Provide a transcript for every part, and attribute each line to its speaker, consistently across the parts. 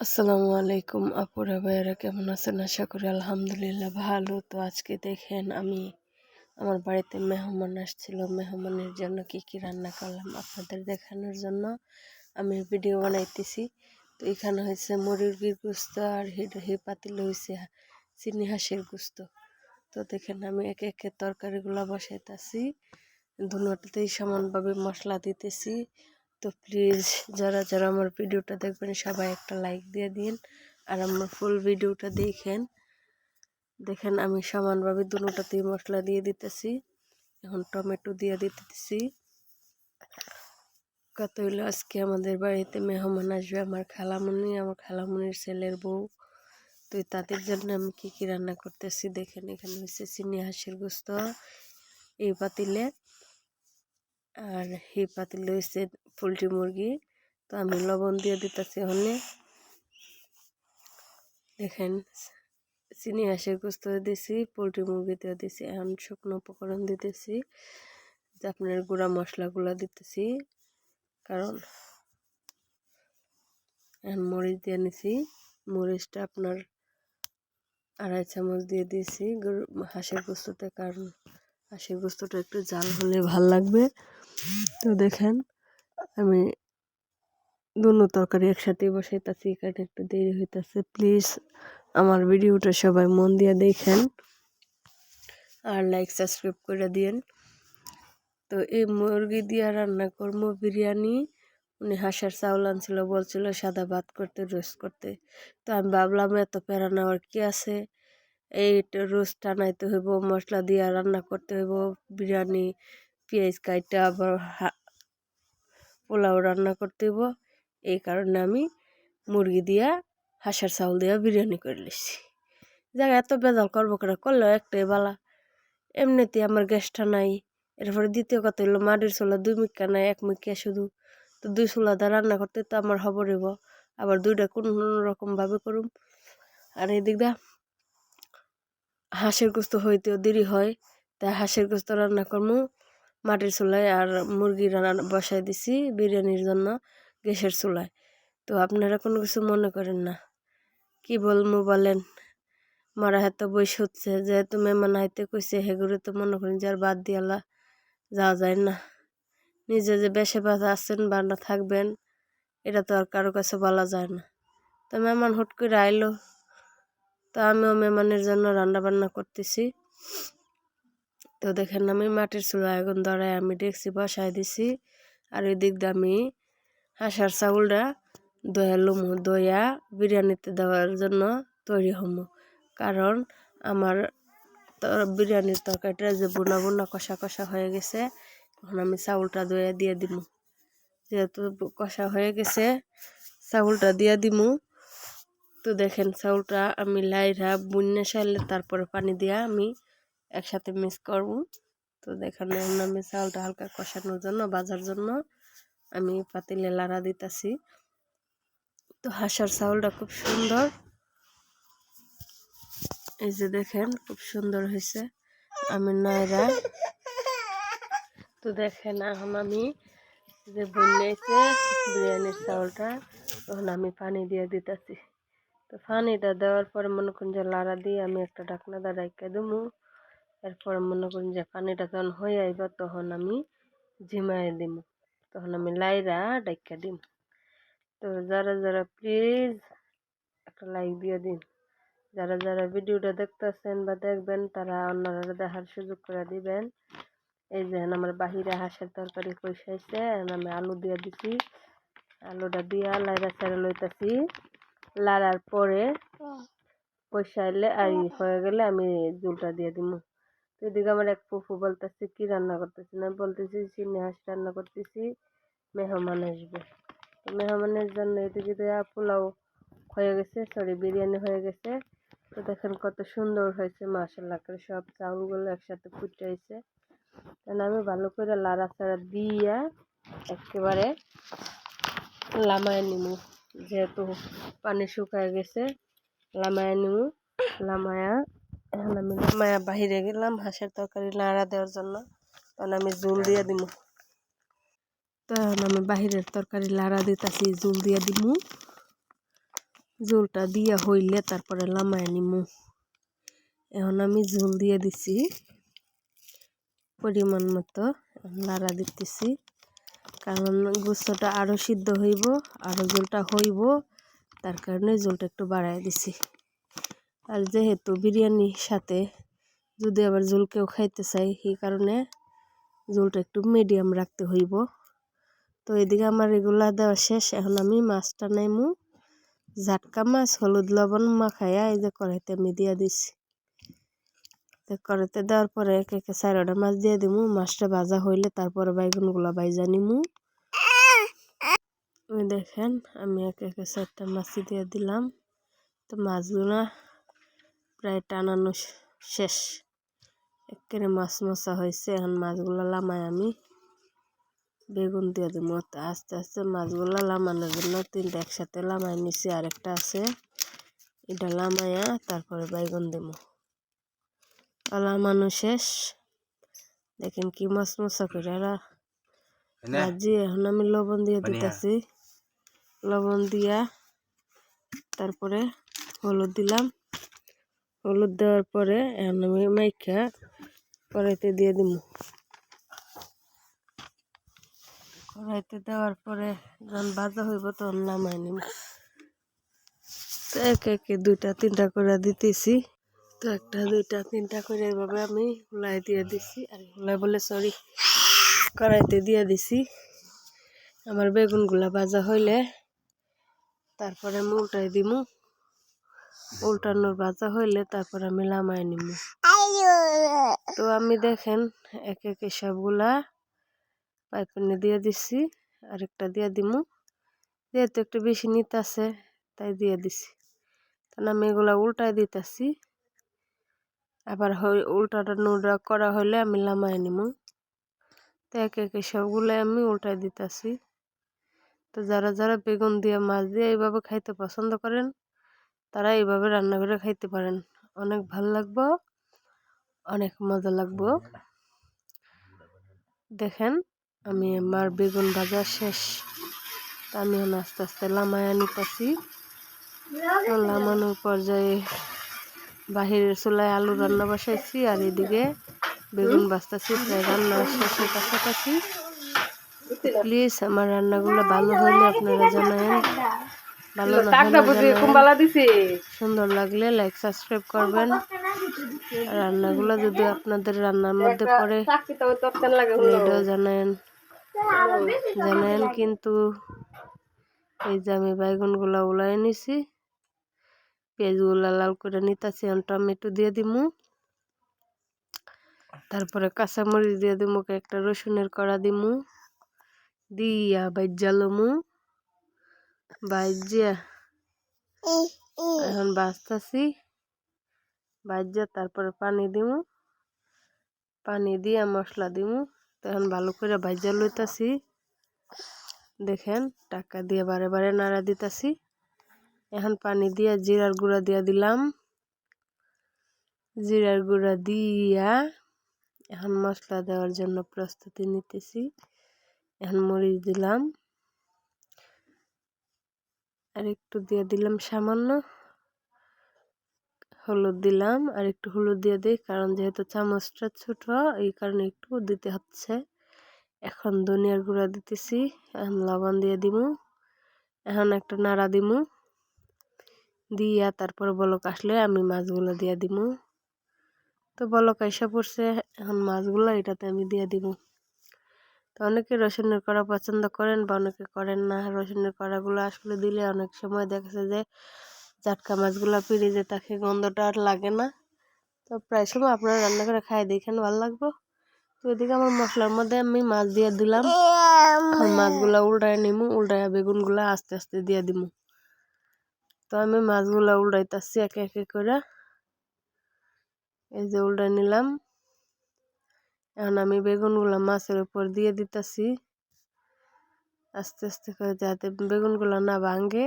Speaker 1: আসসালামু আলাইকুম আপুরা ভাইয়েরা কেমন আছেন? আশা করি আলহামদুলিল্লাহ ভালো। তো আজকে দেখেন আমি আমার বাড়িতে মেহমান আসছিল। মেহমানের জন্য কি কি রান্না করলাম আপনাদের দেখানোর জন্য আমি ভিডিও বানাইতেছি। তো এখানে হয়েছে মুরগির গুস্ত আর হি পাতিল হয়েছে, চিনি হাঁসের গুস্ত। তো দেখেন আমি একে একে তরকারিগুলো বসাইতেছি। দুটাতেই সমানভাবে মশলা দিতেছি। তো প্লিজ যারা যারা আমার ভিডিওটা দেখবেন, সবাই একটা লাইক দিয়ে দিন আর আমার ফুল ভিডিওটা দেখেন। দেখেন আমি সমানভাবে দুটাতেই মশলা দিয়ে দিতেছি। এখন টমেটো দিয়ে দিতেছি। কত হইল আজকে আমাদের বাড়িতে মেহমান আসবে, আমার খালামুনি, আমার খালামুনির ছেলের বউ। তো তাদের জন্য আমি কি কি রান্না করতেছি দেখেন, এখানে হচ্ছে চিনি, হাঁসের গোস্ত, এই পাতিলে। আর হি পাতিল হয়েছে পোলট্রি মুরগি। তো আমি লবণ দিয়ে দিতেছি হলে দেখেন, চিনি, হাঁসের গোস্ত দিছি, পোলট্রি মুরগিতেও দিছি, এখন শুকনো উপকরণ দিতেছি, যে আপনার গুঁড়া মশলাগুলো দিতেছি, কারণ এখন মরিচ দিয়ে নিছি, মরিচটা আপনার আড়াই চামচ দিয়ে দিয়েছি হাঁসের গোস্ততে, কারণ হাঁসের গোস্তটা একটু জাল হলে ভালো লাগবে। তো দেখেন আমি দুনো তরকারি একসাথে বসাইতেছি এখানে একটু দেরি হইতেছে। প্লিজ আমার ভিডিওটা সবাই মন দিয়ে দেখেন আর লাইক সাবস্ক্রাইব করে দিয়েন। তো এই মুরগি দিয়ে রান্না করব বিরিয়ানি, উনি হাঁসের চাউল আনছিল, বলছিল সাদা ভাত করতে, রোস্ট করতে। তো আমি ভাবলাম, এত প্যারা নেওয়ার কী আছে? এই রোস্ট টানাইতে হইব, মশলা দিয়ে রান্না করতে হইব, বিরিয়ানি, পেঁয়াজ কাইটা, আবার পোলাও রান্না করতে হইব। এই কারণে আমি মুরগি দিয়া, হাঁসের চাউল দিয়া বিরিয়ানি করে লিছি জায়গা এত বেজাল করব করে করলেও একটাই বালা। এমনিতে আমার গ্যাসটা নাই। এরপরে দ্বিতীয় কথা হইল, মাটির চুলা দুই মিক্কা নাই, এক মিক্কা শুধু। তো দুই চুলা দা রান্না করতে তো আমার হবর হইব। আবার দুইটা কোন রকমভাবে করুম। আর এদিক দা হাঁসের গোস্ত হইতেও দেরি হয়। তাই হাঁসের গোস্ত রান্না করব মাটির চুলায় আর মুরগি রান্না বসাই দিছি বিরিয়ানির জন্য গ্যাসের চুলায়। তো আপনারা কোনো কিছু মনে করেন না। কি বলব বলেন? মারা হাতে বয়স হচ্ছে যেহেতু মেহমান হাইতে কইছে হেগুলো তো মনে করেন যে আর বাদ দিয়ালা যাওয়া যায় না। নিজে যে বেশে বাজা আছেন বা না থাকবেন, এটা তো আর কারও কাছে বলা যায় না। তো মেহমান হুট করে আইলো। তো আমিও মেহমানের জন্য রান্না বান্না করতেছি। তো দেখেন আমি মাটির চুলা এখন ধরায় আমি ডেকছি বসাই দিছি। আর ওই দিক দিয়ে আমি হাঁসার চাউলটা দয়া লুমু দয়া বিরিয়ানিতে দেওয়ার জন্য তৈরি হমু। কারণ আমার বিরিয়ানির তরকারিটা যে বোনা বোনা কষা কষা হয়ে গেছে, এখন আমি চাউলটা দয়া দিয়ে দিমু। যেহেতু কষা হয়ে গেছে, চাউলটা দিয়ে দিমু। তো দেখেন চাউলটা আমি লাইরা বুন্যা সারলে তারপরে পানি দিয়া আমি একসাথে মিক্স করব। তো দেখেন আমি চাউলটা হালকা কষানোর জন্য, বাজার জন্য আমি পাতিলে লাড়া দিতেছি। তো হাঁসার চাউলটা খুব সুন্দর। এই যে দেখেন, খুব সুন্দর হয়েছে আমি নাইরা। তো দেখেন, এখন আমি যে বন্যাইছে বিরিয়ানির চাউলটা, তখন আমি পানি দিয়ে দিতেছি। তো পানিটা দেওয়ার পরে মনে করুন যে লাড়া দিয়ে আমি একটা ডাকনা দা ডাইকা দেবো এরপর মনে করুন যে পানিটা যখন হয়ে আইব তখন আমি ঝিমাই দিব তখন আমি লাইরা ডাইকা দিম। তো যারা যারা প্লিজ একটা লাইক দিয়ে দিন। যারা যারা ভিডিওটা দেখতেছেন বা দেখবেন তারা অন্যরা দেখার সুযোগ করে দিবেন। এই যে আমার বাহিরে হাঁসের তরকারি কইসাইছে আমি আলু দিয়ে দিছি। আলুটা দিয়া লাইরা ছেড়ে লইতেছি। লাড়ার পরে কষাইলে আর হয়ে গেলে আমি জুলটা দিয়ে দিব তো এদিকে আমার এক ফুফু বলতেছে, কি রান্না করতেছি না বলতেছি চিনি হাঁস রান্না করতেছি, মেহমান আসবে। তো মেহমানের জন্য এদিকে পোলাও হয়ে গেছে সরি বিরিয়ানি হয়ে গেছে। তো দেখেন কত সুন্দর হয়েছে মাসাল্লা করে সব চাউলগুলো একসাথে ফুটে হয়েছে কারণ আমি ভালো করে লাড়া চাড়া দিয়ে একেবারে লামায় নিমু, যেহেতু পানি শুকায় গেছে, লামায়া নিমু, লামায়া এখন আমি লামায়া বাহিরে গেলাম হাঁসের তরকারি নাড়া দেওয়ার জন্য। তখন আমি জুল দিয়ে দিব তখন আমি বাহিরের তরকারি লাড়া দিতেছি জুল দিয়ে দিব ঝোলটা দিয়া হইলে তারপরে লামায় নিমু। এখন আমি ঝোল দিয়ে দিছি। পরিমাণ মতো নাড়া দিতেছি। কারণ গুস্তটা আরও সিদ্ধ হইব আরও ঝোলটা হইব, তার কারণে ঝোলটা একটু বাড়াই দিছি। আর যেহেতু বিরিয়ানির সাথে যদি আবার ঝোল কেউ খাইতে চাই সেই কারণে ঝোলটা একটু মিডিয়াম রাখতে হইব। তো এদিকে আমার এগুলা দেওয়া শেষ। এখন আমি মাছটা নাইমু। ঝাটকা মাছ, হলুদ লবণ মাখাইয়া এই যে কড়াইতে আমি দিয়া দিছি। কড়াইতে দেওয়ার পরে একে একে চারোটা মাছ দিয়ে দিমু। মাছটা ভাজা হইলে তারপরে বাইগুনগুলা বাইজা নিমু। দেখেন, আমি একে একে চারটা মাছই দিয়ে দিলাম। তো মাছগুলা প্রায় টানানো শেষ। একেবারে মাছ মশা হয়েছে এখন মাছগুলো লামাই আমি বেগুন দিয়ে দেবো আস্তে আস্তে মাছগুলো লামানোর জন্য তিনটা একসাথে লামাই নিছি আরেকটা আছে এটা লামাইয়া তারপরে বেগুন দেবো লামানো শেষ। দেখেন কি মাছ মশা করে ভাজি এখন আমি লবণ দিয়ে দিতেছি। লবণ দিয়া তারপরে হলুদ দিলাম। হলুদ দেওয়ার পরে এখন আমি মাইখা কড়াইতে দিয়ে দিব কড়াইতে দেওয়ার পরে যখন ভাজা হইব তখন নামাই নিব তো এক একে দুইটা, তিনটা করে দিতেছি। তো একটা, দুইটা, তিনটা করে এভাবে আমি হুলাই দিয়ে দিছি। আর হুলাই বলে সরি কড়াইতে দিয়ে দিছি। আমার বেগুনগুলা ভাজা হইলে তারপরে আমি উল্টাই দিমু। উল্টানোর ভাজা হইলে তারপর আমি লামাই নিব তো আমি দেখেন এক এক সবগুলা পাইপানি দিয়ে দিছি, আরেকটা দিয়ে দিমু। যেহেতু একটু বেশি নিতে আছে, তাই দিয়ে দিছি। তাহলে আমি এগুলা উল্টাই দিতেছি। আবার উল্টাটা নুডা করা হলে আমি লামাই নিমু। তো এক এক সবগুলো আমি উল্টাই দিতেছি। তো যারা যারা বেগুন দিয়ে, মাছ দিয়ে এইভাবে খাইতে পছন্দ করেন তারা এইভাবে রান্না করে খাইতে পারেন। অনেক ভালো লাগবো, অনেক মজা লাগবো। দেখেন, আমি আমার বেগুন ভাজা শেষ। আমি আস্তে আস্তে লামায়া নিতেছি। লামানোর পর্যায়ে বাহিরের চুলায় আলু রান্না বসাইছি আর এদিকে বেগুন বাঁচতেছি প্রায় রান্না শেষের কাছাকাছি প্লিজ আমার রান্নাগুলো ভালো হলে আপনারা জানাবেন ভালো সুন্দর লাগলে লাইক সাবস্ক্রাইব করবেন। রান্নাগুলো যদি আপনাদের রান্নার মধ্যে পড়ে এটাও জানেন। জানেন কিন্তু এই যে আমি বাইগুনগুলা উলাই নিছি পেঁয়াজগুলা লাল করে নিতেছি টমেটো দিয়ে দিমু। তারপরে কাঁচামরিচ দিয়ে দিমু একটা রসুনের কড়া দিমু। দিয়া বাইজালমু বাইজিয়া এখন বাঁচতেছি বাজিয়া তারপরে পানি দিমু। পানি দিয়া মশলা দিমু। তখন ভালো করে ভাজা লইতাছি। দেখেন, টাকা দিয়ে বারে বারে নাড়া দিতাছি। এখন পানি দিয়া জিরার গুঁড়া দিয়া দিলাম। জিরার গুঁড়া দিয়া এখন মশলা দেওয়ার জন্য প্রস্তুতি নিতেছি। এখন মরিচ দিলাম। আর একটু দিয়ে দিলাম সামান্য। হলুদ দিলাম আর একটু হলুদ দিয়ে দিই, কারণ যেহেতু চামচটা ছোট, এই কারণে একটু দিতে হচ্ছে। এখন ধনিয়ার গুঁড়া দিতেছি, এখন লবণ দিয়ে দিমু, এখন একটা নাড়া দিমু। দিয়া তারপর বলক আসলে আমি মাছগুলো দিয়ে দিমু। তো বলক এসে পড়ছে, এখন মাছগুলো এটাতে আমি দিয়ে দিমু। তো অনেকে রসুনের কড়া পছন্দ করেন বা অনেকে করেন না। রসুনের কড়াগুলো আসলে দিলে অনেক সময় দেখা যে জাটকা মাছগুলো পিড়ে যে থাকে গন্ধটা আর লাগে না। তো প্রায় সময় আপনারা রান্না করে খাই দেখেন, ভালো লাগবো। তো এদিকে আমার মশলার মধ্যে আমি মাছ দিয়ে দিলাম। মাছগুলা উল্টায় নিমু, উল্টায় বেগুনগুলা আস্তে আস্তে দিয়ে দিমু। তো আমি মাছগুলা উল্টাইতেছি একে একে করে এই যে উল্টায় নিলাম। এখন আমি বেগুনগুলা মাছের উপর দিয়ে দিতেছি। আস্তে আস্তে করে যাতে বেগুনগুলো না ভাঙে।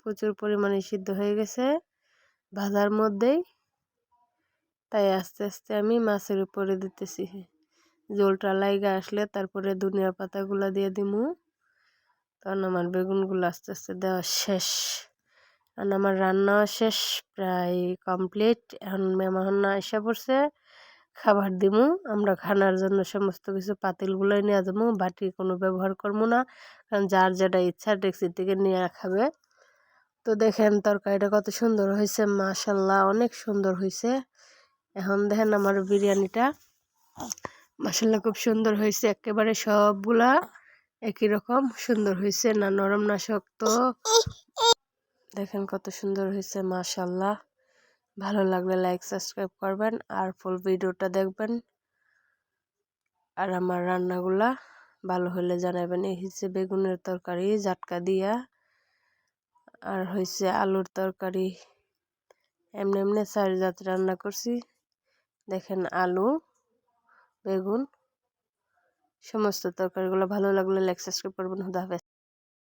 Speaker 1: প্রচুর পরিমাণে সিদ্ধ হয়ে গেছে ভাজার মধ্যেই। তাই আস্তে আস্তে আমি মাছের উপরে দিতেছি। জলটা লাইগা আসলে তারপরে ধনিয়া পাতাগুলো দিয়ে দিমু। তখন আমার বেগুনগুলো আস্তে আস্তে দেওয়া শেষ। আর আমার রান্না শেষ, প্রায় কমপ্লিট এখন মেহমান এসে পড়ছে। খাবার দিমু, আমরা খানার জন্য সমস্ত কিছু পাতিলগুলোই নিয়ে যাব বাটি কোনো ব্যবহার করব না, কারণ যার যেটা ইচ্ছা ডেক্সির থেকে নিয়ে খাবে। তো দেখেন তরকারিটা কত সুন্দর হয়েছে, মাশাল্লাহ অনেক সুন্দর হয়েছে। এখন দেখেন আমার বিরিয়ানিটা মাসাল্লাহ খুব সুন্দর হয়েছে, একেবারে সবগুলা একই রকম সুন্দর হয়েছে, না নরম, না শক্ত। দেখেন কত সুন্দর হয়েছে, মাশাল্লাহ। ভালো লাগলে লাইক সাবস্ক্রাইব করবেন আর ফুল ভিডিওটা দেখবেন। আর আমার রান্নাগুলা ভালো হলে জানাবেন। এই হচ্ছে বেগুনের তরকারি, জাটকা দিয়া। আর হয়েছে আলুর তরকারি। এমনি এমনি চার জাত রান্না করছি। দেখেন আলু, বেগুন, সমস্ত তরকারিগুলো ভালো লাগলে লাইক সাবস্ক্রাইব করবেন। হুদা হাফেজ।